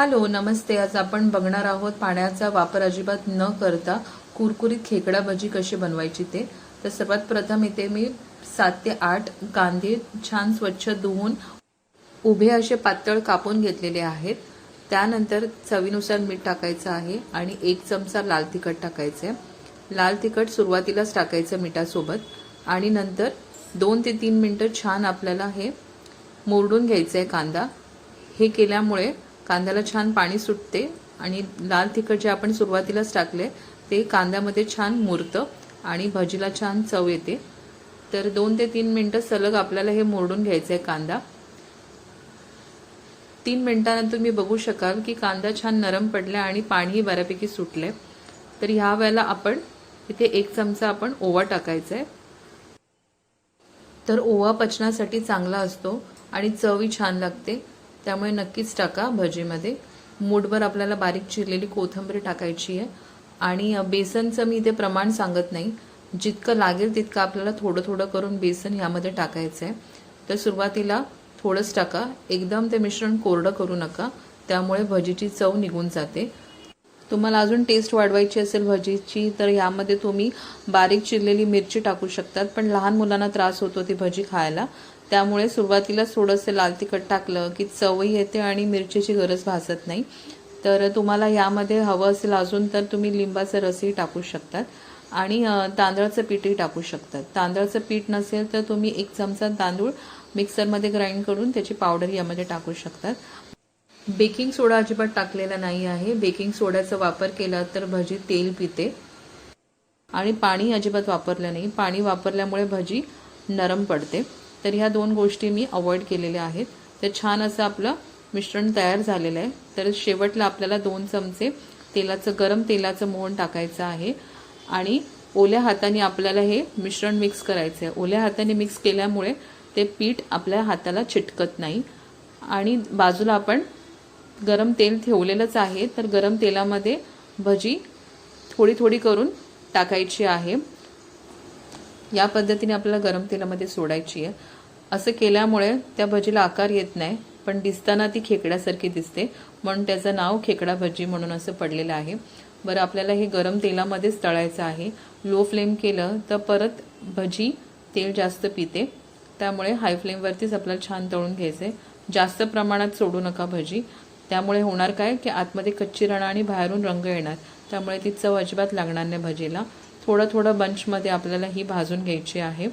Hello नमस्ते. आज आपण बघणार आहोत पाण्याचा वापर अजिबात न करता कुरकुरीत खेकडा भजी कशी बनवायची ते. तर सर्वात प्रथम इथे मी सात ते आठ कांदे छान स्वच्छ धुवून उभे असे पातळ कापून घेतलेले आहेत. त्यानंतर चवीनुसार मीठ टाकायचं आहे आणि एक चमचा लाल तिखट टाकायचं आहे. लाल तिखट सुरुवातीलाच टाकायचं मिठासोबत आणि नंतर दोन ते तीन मिनटं छान आपल्याला हे मोरडून घ्यायचं आहे कांदा. हे केल्यामुळे कांद्याला छान पाणी सुटते आणि लाल तिखट जे आपण सुरुवातीलाच टाकले ते कांद्यामध्ये छान मुरतं आणि भजीला छान चव येते. तर दोन ते तीन मिनटं सलग आपल्याला हे मोडून घ्यायचं आहे कांदा. तीन मिनटानंतर मी बघू शकाल की कांदा छान नरम पडला आणि पाणीही बऱ्यापैकी सुटले तर ह्या वेळेला आपण इथे एक चमचा आपण ओवा टाकायचा आहे तर ओवा पचनासाठी चांगला असतो आणि चवही छान लागते. त्यामुळे नक्कीच टाका भजीमध्ये. मूठभर आपल्याला बारीक चिरलेली कोथिंबीर टाकायची आहे. आणि बेसनचं मी इथे प्रमाण सांगत नाही. जितकं लागेल तितकं आपल्याला थोडं थोडं करून बेसन ह्यामध्ये टाकायचं आहे. तर सुरुवातीला थोडंच टाका. एकदम ते मिश्रण कोरडं करू नका. त्यामुळे भजीची चव निघून जाते. तुम्हाला अजून टेस्ट वाढवायची असेल भजीची तर ह्यामध्ये तुम्ही बारीक चिरलेली मिरची टाकू शकतात पण लहान मुलांना त्रास होतो ती भजी खायला. त्यामुळे सुरुवातीला थोडंसं लाल तिखट टाकलं की चवही येते आणि मिरचीची गरज भासत नाही. तर तुम्हाला यामध्ये हवं असेल अजून तर तुम्ही लिंबाचं रसही टाकू शकतात आणि तांदळाचं पीठही टाकू शकतात. तांदळाचं पीठ नसेल तर तुम्ही एक चमचा तांदूळ मिक्सरमध्ये ग्राइंड करून त्याची पावडर यामध्ये टाकू शकतात. बेकिंग सोडा अजिबात टाकलेला नाही आहे. बेकिंग सोड्याचा वापर केला तर भजी तेल पिते. आणि पाणी अजिबात वापरलं नाही. पाणी वापरल्यामुळे भजी नरम पडते. तर ह्या दोन गोष्टी मी अवॉइड केलेल्या आहेत. तर छान असं आपलं मिश्रण तयार झालेलं आहे. तर शेवटला आपल्याला दोन चमचे तेलाचं गरम तेलाचं मोहन टाकायचं आहे. आणि ओल्या हाताने आपल्याला हे मिश्रण मिक्स करायचं आहे ओल्या हाताने मिक्स केल्यामुळे ते पीठ आपल्या हाताला चिटकत नाही. आणि बाजूला आपण गरम तेल ठेवलेलंच आहे तर गरम तेलामध्ये भजी थोडी थोडी करून टाकायची आहे. या पद्धतीने आपल्याला गरम तेलामध्ये सोडायची आहे. असं केल्यामुळे त्या भजीला आकार येत नाही पण दिसताना ती खेकड्यासारखी दिसते. म्हणून त्याचं नाव खेकडा भजी म्हणून असं पडलेलं आहे. बरं आपल्याला हे गरम तेलामध्येच तळायचं आहे. लो फ्लेम केलं तर परत भजी तेल जास्त पिते. त्यामुळे हाय फ्लेमवरतीच आपल्याला छान तळून घ्यायचं आहे जास्त प्रमाणात सोडू नका भजी. त्यामुळे होणार काय की आतमध्ये कच्ची राणा आणि बाहेरून रंग येणार. त्यामुळे ती चव अजिबात लागणार नाही भजीला. थोडं थोडं बंचमध्ये आपल्याला ही भाजून घ्यायची आहे.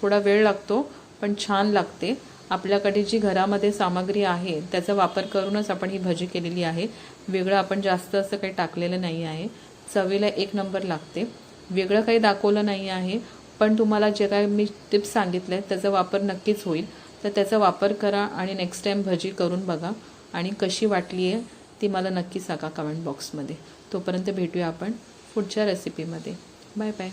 थोडा वेळ लागतो पण छान लागते. आपल्याकडे जी घरामध्ये सामग्री आहे त्याचा वापर करूनच आपण ही भजी केलेली आहे. वेगळं आपण जास्त असं काही टाकलेलं नाही आहे. चवीला एक नंबर लागते. वेगळं काही दाखवलं नाही आहे पण तुम्हाला जे काय मी टिप्स सांगितले त्याचा वापर नक्कीच होईल. तर त्याचा वापर करा आणि नेक्स्ट टाईम भजी करून बघा. आणि कशी वाटली आहे ती मला नक्की सांगा कमेंट बॉक्समध्ये तोपर्यंत भेटूया आपण पुढच्या रेसिपीमध्ये बाय बाय